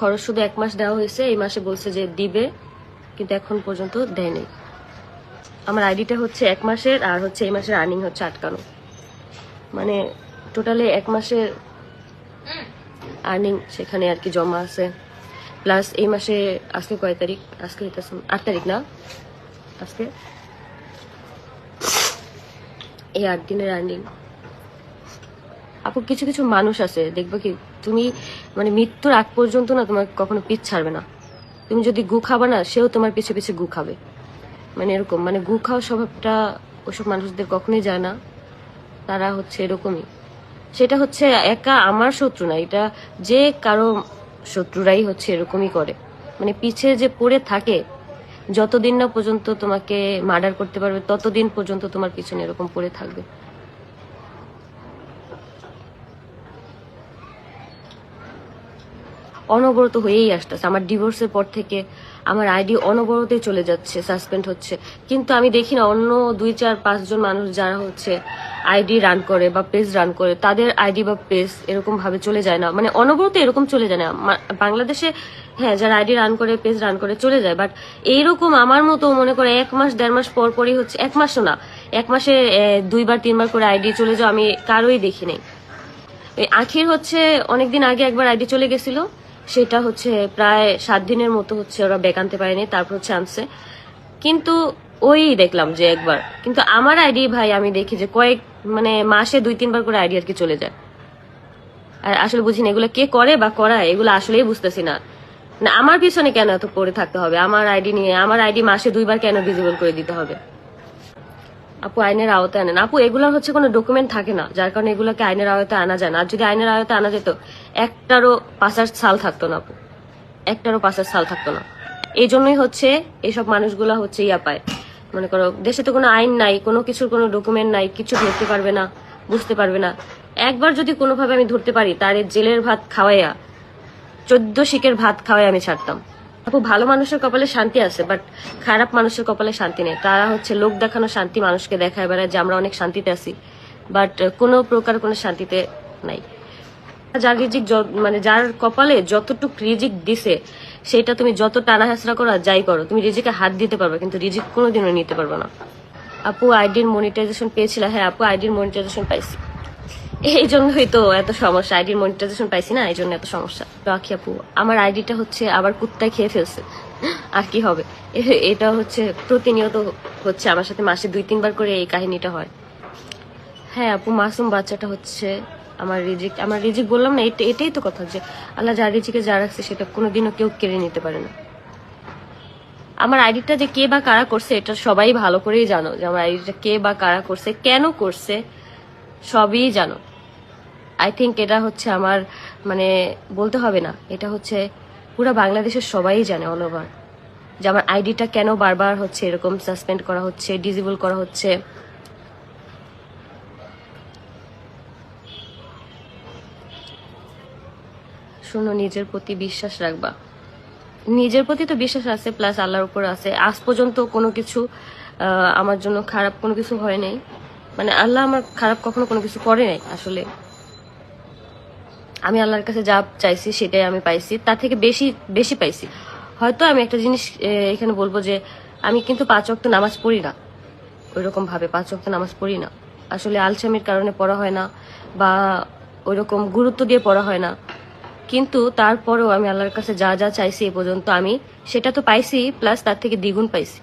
খরচ শুধু এক মাস দেওয়া হয়েছে, এই মাসে বলছে যে দিবে, কিন্তু এখন পর্যন্ত দেয়নি। আমার আইডিটা হচ্ছে এক মাসের, আর হচ্ছে এই মাসের আর্নিং হচ্ছে আটকানো। মানে টোটালি এক মাসের আর্নিং সেখানে আর কি জমা আছে। প্লাস এই মাসে, আজকে কয় তারিখ? আজকে আট তারিখ না? আজকে? এই আট দিনের আর্নিং আপু, কিছু কিছু মানুষ আছে, দেখবে কি, তুমি মানে মৃত্যুর আগ পর্যন্ত না তোমার কখনো পিছ ছাড়বে না। তুমি যদি গু খাবে না, সেও তোমার পিছে পিছে গু খাবে। মানে এরকম মানে গু খাওয়ার স্বভাবটা ওসব মানুষদের কখনোই যায় না। তারা হচ্ছে এরকমই। সেটা হচ্ছে একা আমার শত্রু না, এটা যে কারও শত্রুরাই হচ্ছে এরকমই করে। মানে পিছে যে পড়ে থাকে, যতদিন না পর্যন্ত তোমাকে মার্ডার করতে পারবে, ততদিন পর্যন্ত তোমার পিছনে এরকম পড়ে থাকবে। অনবরত হয়েই আসতেছে। আমার ডিভোর্সের পর থেকে আমার আইডি অনবরতে চলে যাচ্ছে সাসপেন্ড হচ্ছে। কিন্তু আমি দেখি না, অন্য দুই, চার পাঁচজন মানুষ যারা হচ্ছে আইডি রান করে বা পেজ রান করে, তাদের আইডি বা পেজ এরকম ভাবে চলে যায় না। মানে অনবরত এরকম চলে যায় না। বাংলাদেশে হ্যাঁ যারা আইডি রান করে পেজ রান করে চলে যায় বাট এইরকম আমার মতো মনে করে এক মাস, দেড় মাস পর পরই হচ্ছে, এক মাসও না, এক মাসে দুইবার, তিনবার করে আইডি চলে যাও আমি কারোই দেখি নাই। আখির হচ্ছে অনেকদিন আগে একবার আইডি চলে গেছিল। সেটা হচ্ছে প্রায় সাত দিনের মতো হচ্ছে ওরা ব্যাক আনতে পারেনি, তারপর হচ্ছে আনছে। কিন্তু ওই দেখলাম যে একবার। কিন্তু আমার আইডি ভাই, আমি দেখি যে কয়েক মানে মাসে দুই, তিনবার করে আইডি আর কি চলে যায়। আর আসলে বুঝি না, এগুলো কে করে বা করায়, এগুলো আসলেই বুঝতেছি না। না, আমার পিছনে কেন এত পড়ে থাকতে হবে? আমার আইডি নিয়ে, আমার আইডি মাসে দুইবার কেন ভিজিবল করে দিতে হবে? আপু, আইনের আওতায় আনেন। আপু, এগুলোর হচ্ছে কোনো ডকুমেন্ট থাকে না, যার কারণে এগুলোকে আইনের আওতায় আনা যায় না। আর যদি আইনের আওতায় আনা যেত, একটারও পাঁচার সাল থাকতো না আপু। একটারও পাঁচার সাল থাকতো না। এই জন্যই হচ্ছে এইসব মানুষগুলা হচ্ছে ইয়া পায়। মনে করো, দেশে তো কোনো আইন নাই, কোনো কিছুর কোনো ডকুমেন্ট নাই, কিছু ধরতে পারবে না, বুঝতে পারবে না। একবার যদি কোনোভাবে আমি ধরতে পারি, তার জেলের ভাত খাওয়াইয়া, চোদ্দ শিকের ভাত খাওয়াই আমি ছাড়তাম। আপু, ভালো মানুষের কপালে শান্তি আছে বাট খারাপ মানুষের কপালে শান্তি নেই। তারা হচ্ছে লোক দেখানো শান্তি মানুষকে দেখায় বেড়ায় যে আমরা অনেক শান্তিতে আছি বাট কোনো প্রকার কোনো শান্তিতে নাই। যার রিজিক মানে যার কপালে যতটুক রিজিক দিছে, সেটা তুমি যত টানা হেসরা করো যাই করো, তুমি রিজিকে হাত দিতে পারবে, কিন্তু রিজিক কোনোদিনও নিতে পারবে না। আপু আইডির মনিটাইজেশন পেয়েছিল? হ্যাঁ আপু আইডির মনিটাইজেশন পাইছি। এই জন্যই তো এত সমস্যা। আইডির মনিটাইজেশন পাইছি না এই জন্য এত সমস্যা। রাখি আপু, আমার আইডিটা হচ্ছে আবার কুত্তায় খেয়ে ফেলছে। আর কি হবে? এটা হচ্ছে প্রতিনিয়ত হচ্ছে আমার সাথে মাসে দুই, তিনবার করে এই কাহিনীটা হয়। হ্যাঁ আপু, মাসুম বাচ্চাটা হচ্ছে আমার রিজিক আমার রিজিক বললাম না, এটা- এটাই তো কথা যে আল্লাহ যার রিজিকে যা রাখছে সেটা কোনোদিনও কেউ কেড়ে নিতে পারে না। আমার আইডিটা যে কে বা কারা করছে, এটা সবাই ভালো করেই জানো যে আমার আইডিটা কে বা কারা করছে, কেন করছে সবই জানো। আই থিঙ্ক এটা হচ্ছে আমার মানে বলতে হবে না, এটা হচ্ছে পুরো বাংলাদেশের সবাই জানে অল ওভার যে আমার আইডিটা কেন বারবার হচ্ছে এরকম সাসপেন্ড করা হচ্ছে ডিজেবল করা হচ্ছে। শোনো, নিজের প্রতি বিশ্বাস রাখবা। নিজের প্রতি তো বিশ্বাস আছে প্লাস আল্লাহর উপর আছে। আজ পর্যন্ত কোনো কিছু আমার জন্য খারাপ কোনো কিছু হয় নাই। মানে আল্লাহ আমার খারাপ কখনো কোনো কিছু করে নাই, আসলে। আমি আল্লাহর কাছে যা চাইছি সেটাই আমি পাইছি, তার থেকে বেশি বেশি পাইছি। হয়তো আমি একটা জিনিস এখানে বলব যে আমি কিন্তু পাঁচ অক্ত নামাজ পড়ি না। ওইরকম ভাবে পাঁচ অক্ত নামাজ পড়ি না। আসলে আলসামির কারণে পড়া হয় না বা ওইরকম গুরুত্ব দিয়ে পড়া হয় না। কিন্তু তারপরেও আমি আল্লাহর কাছে যা যা চাইছি এ পর্যন্ত আমি, সেটা তো পাইছি, প্লাস তার থেকে দ্বিগুণ পাইছি।